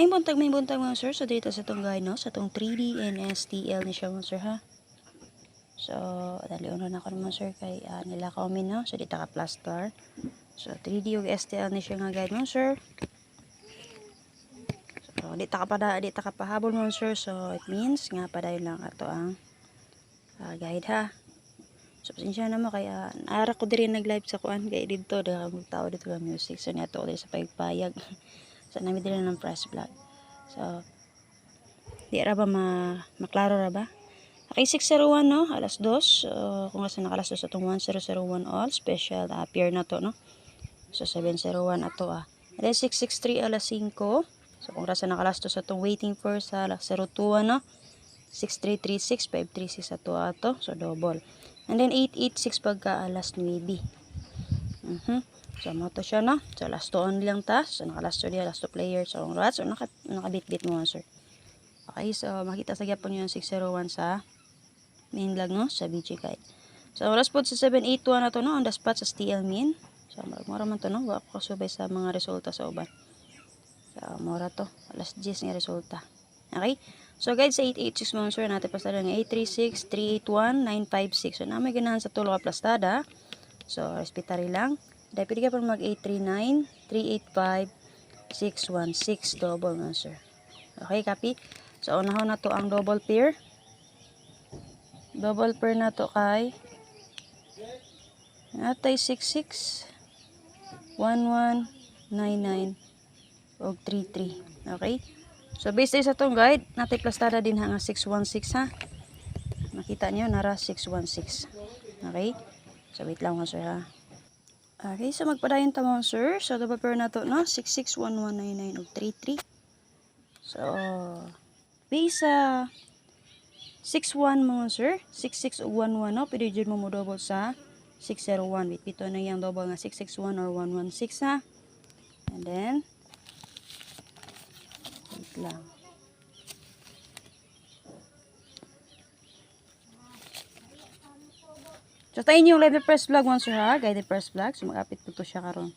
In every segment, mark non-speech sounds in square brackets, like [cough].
May buntag, may buntag mga sir. So, dito sa itong guide, no? Sa itong 3D and STL ni siya mga sir, ha? So, dali uno na ako naman sir kay uh, nila kami, no? So, dito ka plaster. So, 3D ug STL ni siya nga guide mga sir. So, dito ka pa da, dito ka pahabol mga sir. So, it means nga pa lang ato ang ah, guide, ha? So, pasensya na mo kaya naara ko diri nag-live sa kuan kay dito da mo tao dito ka music. So, niya to sa pagpayag. [laughs] so, nami diri ng press vlog. So, di ra ba ma maklaro ra ba? Okay, 601 no, alas 2. So, kung asa naka alas 2 atong 1001 all special uh, pair na to no. So 701 ato ah. And then 663 alas 5. So kung rasa naka alas 2 atong waiting for sa alas 02 no. 6336 536 ato ato. So double. And then 886 pagka alas 9. Mhm. So mo to siya no. So last 2 only lang ta. So naka last 2 dia last 2 players. So rats so naka nakabit-bit mo sir. Okay, so makita sa gyapon yung 601 sa main lag no sa BG guide. So oras po sa 781 na to no on the spot sa STL min. So mura man to no wa ko kasubay sa mga resulta sa uban. So mura to alas 10 nga resulta. Okay? So guys sa 886 mga sir natin pasada nga 836 381 956. So na may ganahan sa tulo ka plastada. So respetary lang. Dahil pwede ka pa mag 839 385 616 double mga sir. Okay, copy? So unahon na to ang double pair. Double pair na to kay Natay 66 1199 og 33. Okay? So based sa tong guide, natay plastada din ha nga 616 ha. Makita niyo nara 616. Okay? So wait lang mo sir ha. Okay, so magpadayon ta mo sir. So double pair na to no 661199 og 33. So based sa 61 mga sir, 66 ug 11 no, pwede jud mo mo double sa 601. Wait, pito na yung double nga 661 or 116 ha. And then, wait lang. So, tayo yung live press vlog once sir ha. Guided press vlog. So, mag-apit po to siya karon.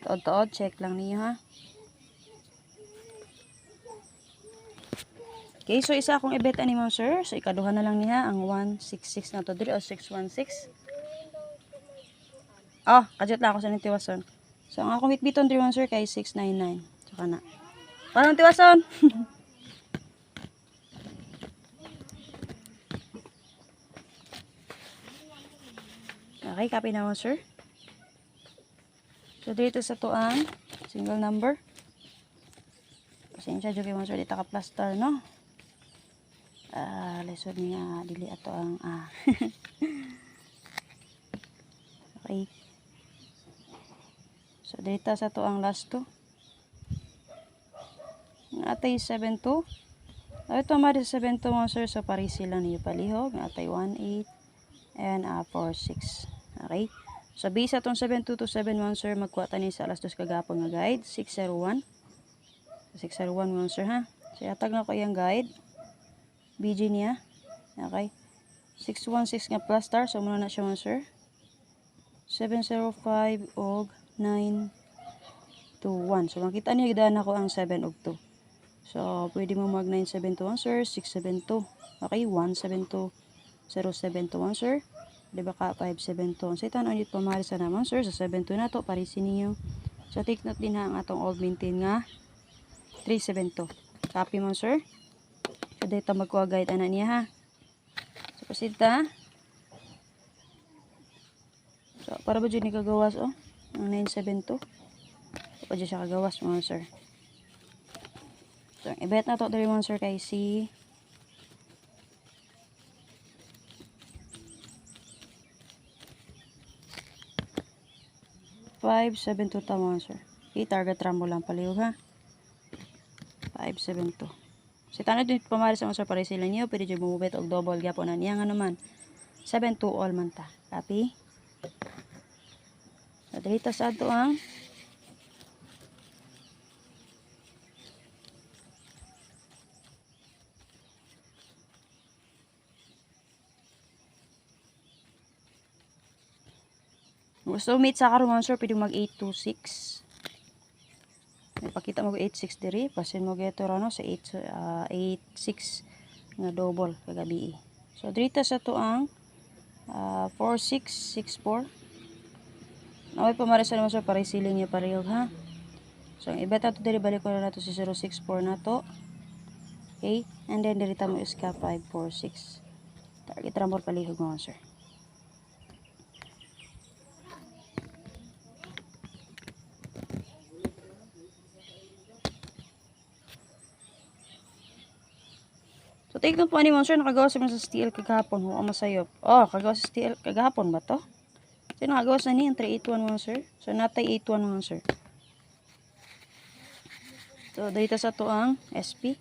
Tood-tood, check lang niyo ha. Okay, so isa akong ibet ani mo sir. So ikaduha na lang niya ang 166 na to diri o 616. Oh, kadjot lang ako sa nitiwason. So ang akong bitbiton diri mo sir kay 699. So kana. Parang tiwason. [laughs] okay, copy na mo sir. So dito sa tuan, single number. Pasensya kay mo sir dito ka plaster no? Ah lesson niya dili ato ang ah. [laughs] Okay. So data sa to ang last to atay 72 ay ito mari 72 mga sir. So pari sila niyo palihog. Atay 18 and uh, 46 okay so base atong 72 to 71 sir magkuha tani sa alas 2 kagapon nga guide 601 601 mga sir ha so yatag na ko yung guide BG niya. Okay. 616 nga plus star. So, muna na siya mga sir. 705 og 921. So, makita niyo gidaan ako ang 7 og 2. So, pwede mo mag 9721 sir. 672. Okay. 172. 0721 sir. Diba ka 572. So, ito ano nito pamahal sa naman sir. Sa 72 na to. Parisin niyo. So, take note din ha ang atong old maintain nga 372. Copy mo sir. So, dito magkuha guide ana niya ha. So, pasita. So, para ba dyan ni kagawas oh? Ang 972. So, pa dyan siya kagawas mga sir. So, i-bet na to dari mga sir kay si Five, seven, two, tama sir. Okay, target rambo lang paliw ha. Five, seven, two. Si tanod din pamari sa mga pare sila niyo, pwede dyan bumubit og double gyapon na niya nga naman. 7 to all man ta. Copy? Dito sa ato ang Gusto meet sa karon sir, pwede mag 826. pakita mo 86 diri, pasin mo geto ra no sa 8 ah, 86 nga double kagabi. So dito sa to ang ah, 4664. Naway pamarisan mo sir para siling niya parehog ha. So ang iba to diri balik ko na to si 064 na to. Okay? And then diri ta mo iska 546. Target ramor palihog mo sir. So, take po ni Monster, nakagawa sa sa steel kagahapon. Huwag masayop. Oh, kagawa sa steel kagahapon ba to? So, nakagawa sa ni, ang 381 Monster. So, natay 81 Monster. So, dito sa to ang SP.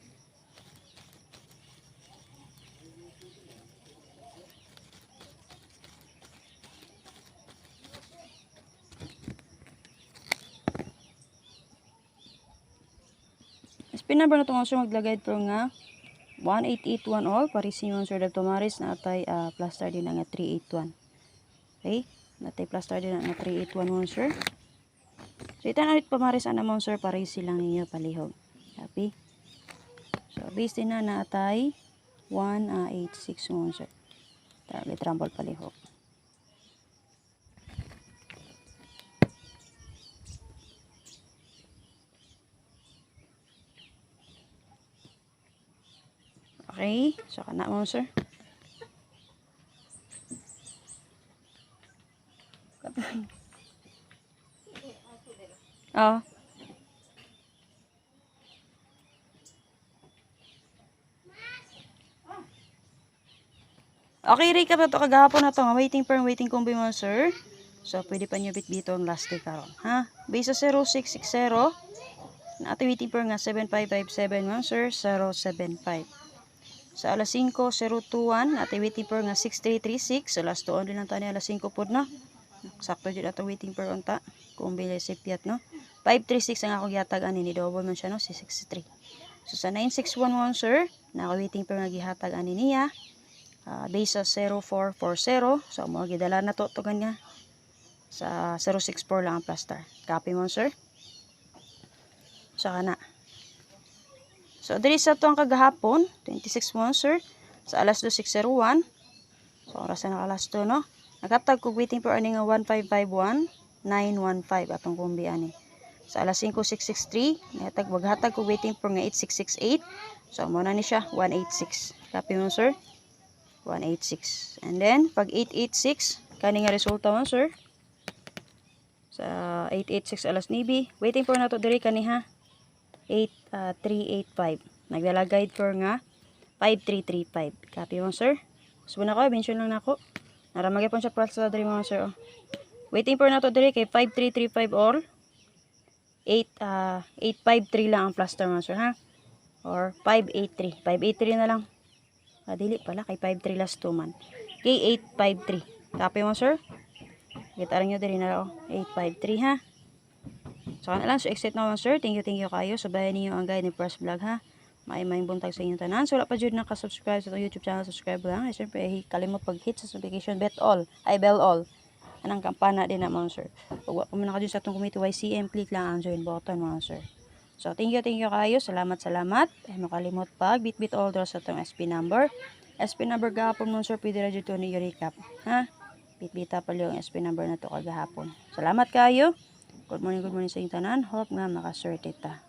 SP number na to Monster, maglagay pro nga 1881 all parisin yung sir dagto maris na atay ah, plaster din nga 381 okay? Natay plaster din nga 381 mo sir. So itan pamaris ana mo sir parisi lang ninyo palihog. Happy? So base din na na atay 186 mo sir. Target rumble palihog Okay, so kana mo sir. Oh. [laughs] Okay, Ray, ka to kagahapon na to. Waiting for waiting combo mo, sir. So, pwede pa nyo bitbito ang last day karon, ha? Base sa 0660, na ato waiting for nga 7557 mo, sir, 075. Sa alas 5.021, natin waiting for nga 6336. So, last tuon din lang tayo alas 5 po na. Sakto dyan ato waiting for unta. Kung bilay si Piat, no? 536 ang ako gihatag ani ni double man siya, no? Si 63. So, sa 9611, sir, naka-waiting for nga gihatag ani niya. Uh, base sa 0440. So, mo gidala na to, to nga. Sa 064 lang ang plaster. Copy mo, sir. Saka na. So, diri sa to ang kagahapon, 26 mo, sir, sa alas 2601. So, oras na alas 2, no? Nakatag ko waiting for ani nga 1551 915 atong kumbi ani. Sa alas 5663, nakatag maghatag ko waiting for nga 8668. So, mo na ni siya 186. Copy mo, sir. 186. And then, pag 886, kani nga resulta mo, sir. Sa 886 alas nibi, waiting for na to diri kaniha. 8385. Nagdala guide for nga 5335. Copy mo, sir. Gusto na ko, mention lang nako. Naramagay po siya para sa diri mga sir. Oh. Waiting for na to diri kay 5335 all. 8 uh, 853 lang ang plaster mga sir ha. Or 583. 583 na lang. Ah, dili pala kay 53 last 2 man. Kay 853. Copy mo, sir. Kita rin nyo diri na lang. 853 ha. So, kana lang. So, exit naman, sir. Thank you, thank you kayo. Subayan niyo ang guide ni First Vlog, ha. May may buntag sa inyong tanan. So, wala pa dyan nakasubscribe sa itong YouTube channel. Subscribe lang. Eh, siyempre, eh, kalimot pag-hit sa notification. Bet all. Ay, bell all. Anang kampana din naman, sir. Pag wala pa man ako dyan sa itong committee YCM, click lang ang join button, mga sir. So, thank you, thank you kayo. Salamat, salamat. Eh, makalimot pag. Bit-bit all draw sa itong SP number. SP number gahapon mo, sir. Pwede radyo to ni recap. Ha? Bit-bita pa yung SP number na to kagahapon. Salamat kayo. Good morning, good morning sa inyong tanan. Hope nga makaswerte ta.